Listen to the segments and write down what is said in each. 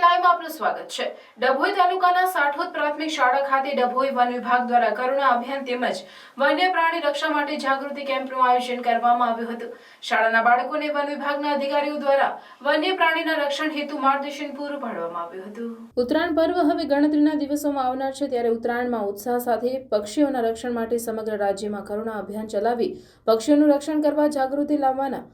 લાઈવમાં આપનું સ્વાગત છે. ડભોઈ તાલુકાના સાઠોદ પ્રાથમિક શાળા ખાતે ડભોઈ વન વિભાગ દ્વારા કરુણા અભિયાન તેમજ વન્ય રક્ષા માટે જાગૃતિ કેમ્પનું આયોજન કરવામાં આવ્યું હતું. શાળાના બાળકોને વન વિભાગના અધિકારીઓ દ્વારા વન્ય પ્રાણીના રક્ષણ હેતુ માર્ગદર્શન પૂરું પાડવામાં આવ્યું હતું. ઉત્તરાયણ પર્વ હવે ગણતરીના દિવસોમાં આવનાર છે, ત્યારે ઉત્તરાયણમાં ઉત્સાહ સાથે પક્ષીઓના રક્ષણ માટે સમગ્ર રાજ્યમાં કરુણા અભિયાન ચલાવી પક્ષીઓનું રક્ષણ કરવા જાગૃતિ લાવવાના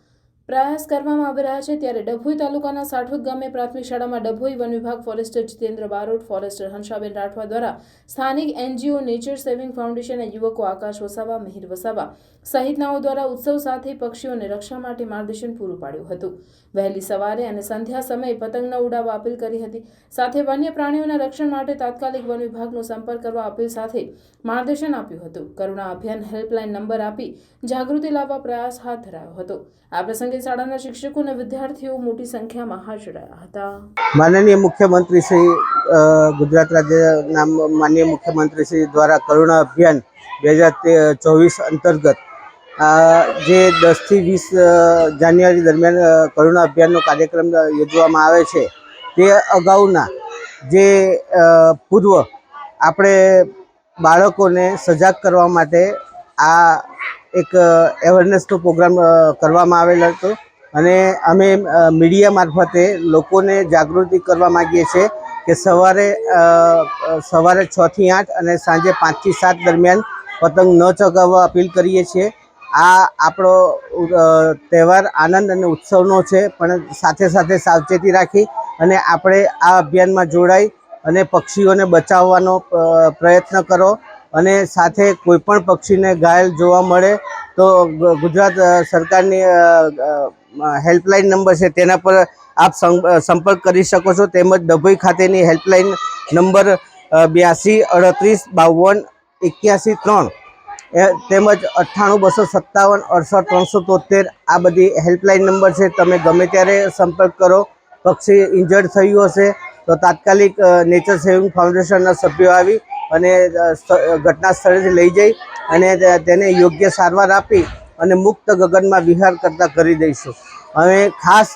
પ્રયાસ કરવામાં આવી રહ્યા છે ત્યારે ડભોઈ તાલુકાના સાઠોદ ગામે પ્રાથમિક શાળામાં ડભોઈ વન વિભાગ ફોરેસ્ટર જીતેન્દ્ર બારોટ, ફોરેસ્ટર હંસાબેન રાઠવા દ્વારા સ્થાનિક એનજીઓ નેચર સેવિંગ ફાઉન્ડેશન અને યુવકો આકાશ વસાવા, મિહિર વસાવા સહિતનાઓ દ્વારા ઉત્સવ સાથે પક્ષીઓને રક્ષા માટે માર્ગદર્શન પૂરું પાડ્યું હતું. વહેલી સવારે અને સંધ્યા સમયે પતંગના ઉડાવવા અપીલ કરી હતી. સાથે વન્ય પ્રાણીઓના રક્ષણ માટે તાત્કાલિક વન વિભાગનો સંપર્ક કરવા અપીલ સાથે માર્ગદર્શન આપ્યું હતું. કરુણા અભિયાન હેલ્પલાઇન નંબર આપી જાગૃતિ લાવવા પ્રયાસ હાથ ધરાયો હતો. આ પ્રસંગે શાળાના શિક્ષકો અને વિદ્યાર્થીઓ મોટી સંખ્યામાં હાજર હતા. માનનીય મુખ્યમંત્રી શ્રી ગુજરાત રાજ્યના માનનીય મુખ્યમંત્રી શ્રી દ્વારા કરુણા અભિયાન બે હજાર ચોવીસ અંતર્ગત જે દસથી વીસ જાન્યુઆરી દરમિયાન કરુણા અભિયાનનો કાર્યક્રમ યોજવામાં આવે છે, તે અગાઉના જે પૂર્વ આપણે બાળકોને સજાગ કરવા માટે આ એક અવેરનેસનો પ્રોગ્રામ કરવામાં આવેલો હતો. અને અમે મીડિયા મારફતે લોકોને જાગૃતિ કરવા માગીએ છીએ કે સવારે સવારે છ થી આઠ અને સાંજે પાંચથી સાત દરમિયાન પતંગ ન ચગાવવા અપીલ કરીએ છીએ. આ આપણો તહેવાર આનંદ અને ઉત્સવનો છે, પણ સાથે સાથે સાવચેતી રાખી અને આપણે આ અભિયાનમાં જોડાઈ અને પક્ષીઓને બચાવવાનો પ્રયત્ન કરો. અને સાથે કોઈ પણ પક્ષીને ઘાયલ જોવા મળે તો ગુજરાત સરકારની હેલ્પલાઇન નંબર છે તેના પર આપ સંપર્ક કરી શકો છો. તેમજ ડભોઈ ખાતેની હેલ્પલાઇન નંબર બ્યાસી, અડત્રીસ, બાવન, એક્યાસી, ત્રણ. તેમજ અઠ્ઠાણું, બસો સત્તાવન, અડસઠ, ત્રણસો તોતેર આ બધી હેલ્પલાઇન નંબર છે. તમે ગમે ત્યારે સંપર્ક કરો. પક્ષી ઇન્જર્ડ થયું હશે તો તાત્કાલિક નેચર સેવિંગ ફાઉન્ડેશનના સભ્યો આવી અને ઘટના સ્થળેથી લઈ જઈ અને તેને યોગ્ય સારવાર આપી અને મુક્ત ગગનમાં વિહાર કરતા કરી દઈશું. અમે ખાસ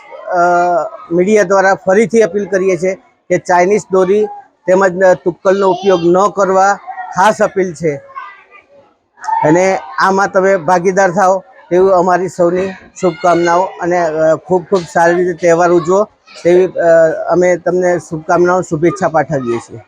મીડિયા દ્વારા ફરીથી અપીલ કરીએ છીએ કે ચાઇનીઝ દોરી તેમજ તુક્કલનો ઉપયોગ ન કરવા ખાસ અપીલ છે. અને આમાં તમે ભાગીદાર થાઓ તેવી અમારી સૌની શુભકામનાઓ અને ખૂબ ખૂબ સારી રીતે તહેવાર ઉજવો તેવી અમે તમને શુભકામનાઓ, શુભેચ્છા પાઠવીએ છીએ.